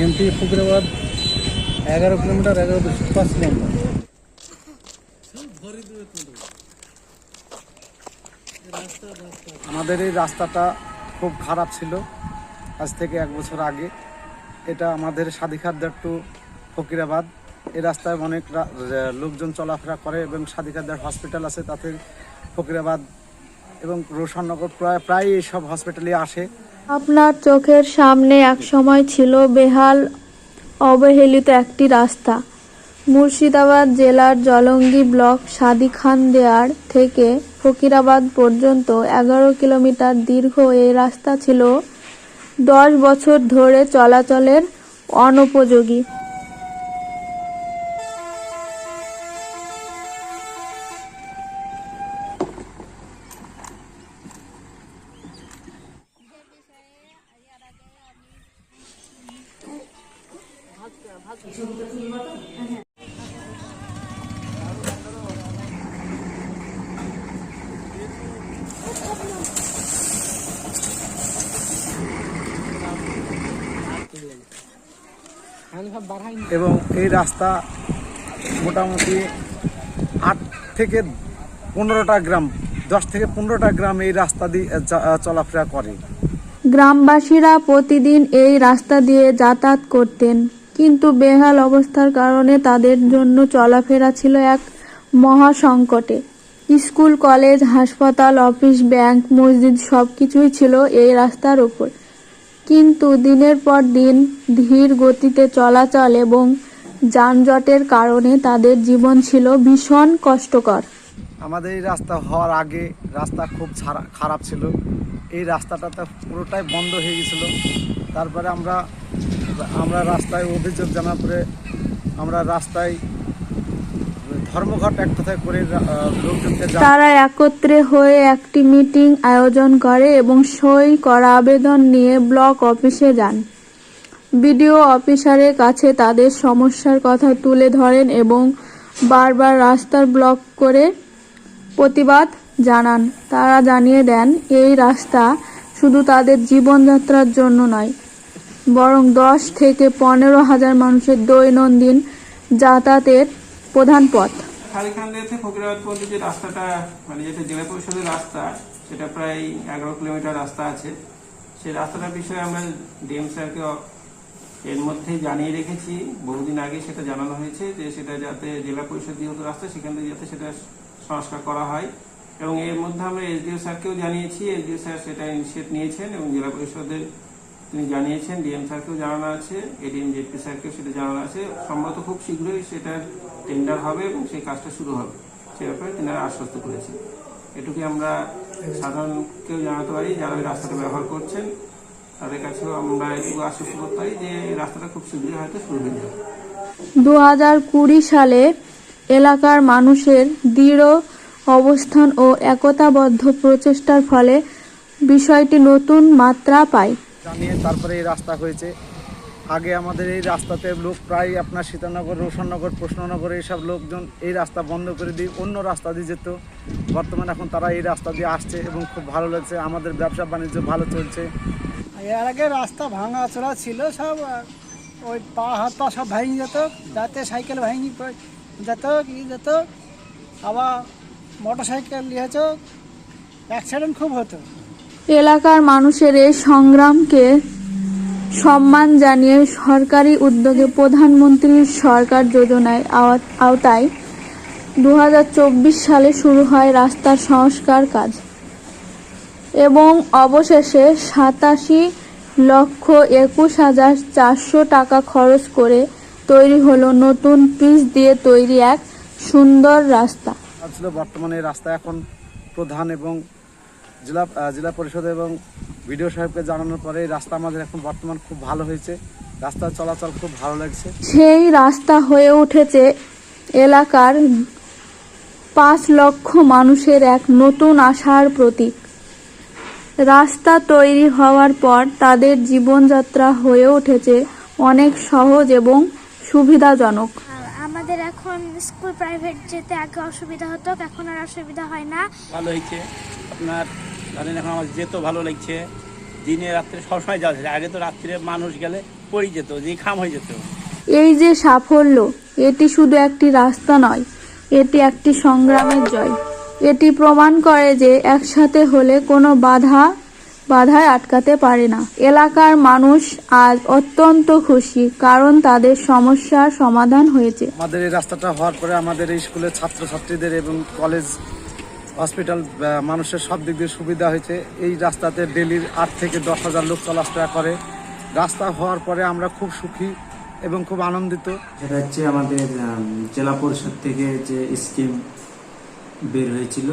এখান থেকে ফকিরাবাদ, এগারো কিলোমিটার, এগারো পাঁচ কিলোমিটার। আমাদের এই রাস্তাটা খুব খারাপ ছিল আজ থেকে এক বছর আগে। এটা আমাদের সাদিখাদ্দার টু ফকিরাবাদ। এই রাস্তায় অনেক লোকজন চলাফেরা করে এবং সাদিখাদ্দার হসপিটাল আছে, তাতে ফকিরাবাদ এবং রোশননগর প্রায় প্রায় এইসব হসপিটালে আসে। আপনার চোখের সামনে এক সময় ছিল বেহাল, অবহেলিত একটি রাস্তা। মুর্শিদাবাদ জেলার জলঙ্গি ব্লক সাদি খান দেয়ার থেকে ফকিরাবাদ পর্যন্ত এগারো কিলোমিটার দীর্ঘ এই রাস্তা ছিল দশ বছর ধরে চলাচলের অনুপযোগী। এবং এই রাস্তা মোটামুটি আট থেকে পনেরোটা গ্রাম দশ থেকে পনেরোটা গ্রাম এই রাস্তা দিয়ে চলাফেরা করে। গ্রামবাসীরা প্রতিদিন এই রাস্তা দিয়ে যাতায়াত করতেন। কিন্তু বেহাল অবস্থার কারণে তাদের জন্য চলাফেরা ছিল এক মহা সংকটে স্কুল, কলেজ, হাসপাতাল, অফিস, ব্যাংক, মসজিদ সব কিছুই ছিল এই রাস্তার উপর। কিন্তু দিনের পর দিন ধীর গতিতে চলাচল এবং যানজটের কারণে তাদের জীবন ছিল ভীষণ কষ্টকর। আমাদের এই রাস্তা হওয়ার আগে রাস্তা খুব খারাপ ছিল। এই রাস্তাটা তো পুরোটাই বন্ধ হয়ে গেছিল। তারপরে আমরা আমরা রাস্তায় অভিযোগ জানার পরে আমরা রাস্তায় তারা একত্রে হয়ে একটি মিটিং আয়োজন করে এবং সই করা আবেদন নিয়ে ব্লক অফিসে যান। বিডিও অফিসারের কাছে তাদের সমস্যার কথা তুলে ধরেন এবং বারবার রাস্তার ব্লক করে প্রতিবাদ জানান। তারা জানিয়ে দেন, এই রাস্তা শুধু তাদের জীবনযাত্রার জন্য নয় বরং দশ থেকে পনেরো হাজার মানুষের দৈনন্দিন যাতায়াতের প্রধান পথ। খালিখান্দি থেকে ফকিরাবাদ পর্যন্ত যে রাস্তাটা মানে যেটা জেলা পরিষদের রাস্তা, সেটা প্রায় এগারো কিলোমিটার রাস্তা আছে। সেই রাস্তাটার বিষয়ে আমরা ডিএম স্যারকে এর মধ্যেই জানিয়ে রেখেছি। বহুদিন আগে সেটা জানানো হয়েছে যে সেটা যাতে জেলা পরিষদ যেহেতু রাস্তা, সেখান থেকে যাতে সেটা সংস্কার করা হয়। এবং এর মধ্যে আমরা এসডিও স্যারকেও জানিয়েছি। এসডিও স্যার সেটা ইনিশিয়েট নিয়েছেন এবং জেলা পরিষদের তিনি জানিয়েছেন, ডিএম স্যারকেও জানানো আছে, এডিএম, জেপি স্যারকেও সেটা জানানো আছে। সম্ভবত খুব শীঘ্রই সেটার টেন্ডার হবে এবং সেই কাজটা শুরু হবে। সে ব্যাপারে তিনারা আশ্বস্ত করেছেন। এটুকুই আমরা সাধারণকেও জানাতে পারি যারা ওই রাস্তাটা ব্যবহার করছেন। তাদের কাছেও আমরা এটুকু আশ্বস্ত করতে পারি যে রাস্তাটা খুব শীঘ্রই হয়তো শুরু হয়ে যাবে। দু হাজার কুড়ি সালে এলাকার মানুষের দৃঢ় অবস্থান ও একতাবদ্ধ প্রচেষ্টার ফলে বিষয়টি নতুন মাত্রা পায়। জানিয়ে তারপরে এই রাস্তা হয়েছে। আগে আমাদের এই রাস্তাতে লোক প্রায় আপনার সীতানগর, রোশননগর প্রশ্ননগর এইসব লোকজন এই রাস্তা বন্ধ করে দিয়ে অন্য রাস্তা দিয়ে যেত। বর্তমানে এখন তারা এই রাস্তা দিয়ে আসছে এবং খুব ভালো লাগছে। আমাদের ব্যবসা বাণিজ্য ভালো চলছে। এর আগে রাস্তা ভাঙা চোরা ছিল সব, ওই পা হাত পা সব ভেঙে যেত, যাতে সাইকেল ভেঙে যেত, কি যেত। আবার মোটর সাইকেল নিয়ে নিয়েছ অ্যাক্সিডেন্ট খুব হতো। এলাকার মানুষের এই সংগ্রামকে সম্মান জানিয়ে সরকারি উদ্যোগে প্রধানমন্ত্রীর সরকার যোজনায় আওতায় দু হাজার চব্বিশ সালে শুরু হয় রাস্তার সংস্কার কাজ। এবং অবশেষে সাতাশি লক্ষ একুশ হাজার চারশো টাকা খরচ করে তৈরি হলো নতুন পিচ দিয়ে তৈরি এক সুন্দর রাস্তা। বর্তমানে রাস্তা এখন প্রধান এবং জেলা জেলা পরিষদ এবং বিডিও সাহেবকে জানানোর পরে রাস্তা আমাদের এখন বর্তমান খুব ভালো হয়েছে। রাস্তা চলাচল খুব ভালো লাগছে। সেই রাস্তা হয়ে উঠেছে এলাকার পাঁচ লক্ষ মানুষের এক নতুন আশার প্রতীক। রাস্তা তৈরি হওয়ার পর তাদের জীবনযাত্রা হয়ে উঠেছে অনেক সহজ এবং সুবিধাজনক। আমাদের এখন স্কুল প্রাইভেট যেতে আগে অসুবিধা হতো এখন আর অসুবিধা হয় না। ভালো হয়েছে। আপনার ধরেন এখন আমার যেতেও ভালো লাগছে। দিনে রাত্রে সবসময় যাওয়া যায়। আগে তো রাত্রে মানুষ গেলে পড়ে যেত যে খাম হয়ে যেত। এই যে সাফল্য এটি শুধু একটি রাস্তা নয় এটি একটি সংগ্রামের জয়। এটি প্রমাণ করে যে একসাথে হলে কোনো বাধা বাধায় আটকাতে পারে না। এলাকার মানুষ আজ অত্যন্ত খুশি কারণ তাদের সমস্যার সমাধান হয়েছে। আমাদের এই রাস্তাটা হওয়ার পরে আমাদের এই স্কুলের ছাত্রছাত্রীদের এবং কলেজ হসপিটাল মানুষের সব দিক দিয়ে সুবিধা হয়েছে। এই রাস্তাতে ডেলির আট থেকে দশ হাজার লোক চলাফেরা করে। রাস্তা হওয়ার পরে আমরা খুব সুখী এবং খুব আনন্দিত। এটা হচ্ছে আমাদের জেলা পরিষদ থেকে যে স্কিম বের হয়েছিল।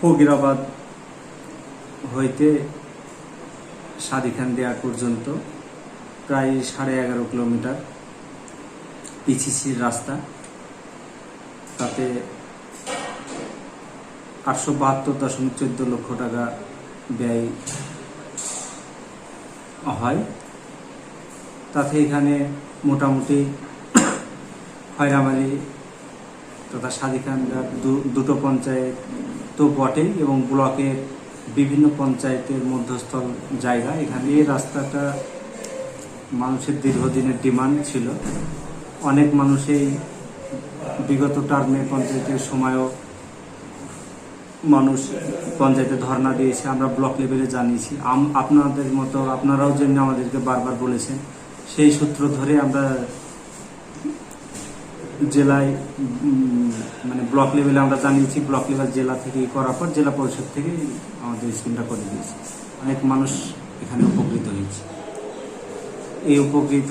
ফকিরাবাদ হইতে সাদিখান দেয়া পর্যন্ত প্রায় সাড়ে এগারো কিলোমিটার পিছিসির রাস্তা। তাতে আটশো বাহাত্তর দশমিক চোদ্দ লক্ষ টাকা ব্যয় হয়। তাতে এখানে মোটামুটি খয়রামারি তথা সাদিখানদার দুটো পঞ্চায়েত তো বটেই এবং ব্লকের বিভিন্ন পঞ্চায়েতের মধ্যস্থল জায়গা। এখানে এই রাস্তাটা মানুষের দীর্ঘদিনের ডিমান্ড ছিল। অনেক মানুষই বিগত টার্মে পঞ্চায়েতের সময়ও মানুষ পঞ্চায়েতে ধর্ণা দিয়েছে, আমরা ব্লক লেভেলে জানিয়েছি। আপনাদের মতো, আপনারাও যেমনি আমাদেরকে বারবার বলেছেন, সেই সূত্র ধরে আমরা জেলায় মানে ব্লক লেভেলে আমরা জানিয়েছি, ব্লক লেভেল জেলা থেকে করার পর জেলা পরিষদ থেকে আমাদের স্কিমটা করে দিয়েছে। অনেক মানুষ এখানে উপকৃত হয়েছে। এই উপকৃত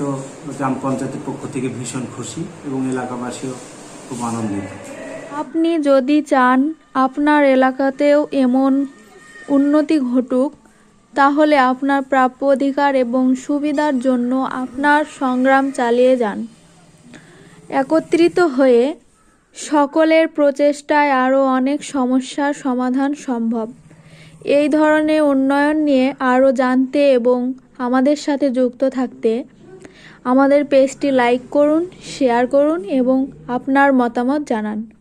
গ্রাম পঞ্চায়েতের পক্ষ থেকে ভীষণ খুশি এবং এলাকাবাসীও খুব আনন্দিত। আপনি যদি চান আপনার এলাকাতেও এমন উন্নতি ঘটুক, তাহলে আপনার প্রাপ্য অধিকার এবং সুবিধার জন্য আপনার সংগ্রাম চালিয়ে যান। একত্রিত হয়ে সকলের প্রচেষ্টায় আরও অনেক সমস্যার সমাধান সম্ভব। এই ধরনের উন্নয়ন নিয়ে আরও জানতে এবং আমাদের সাথে যুক্ত থাকতে আমাদের পেজটি লাইক করুন, শেয়ার করুন এবং আপনার মতামত জানান।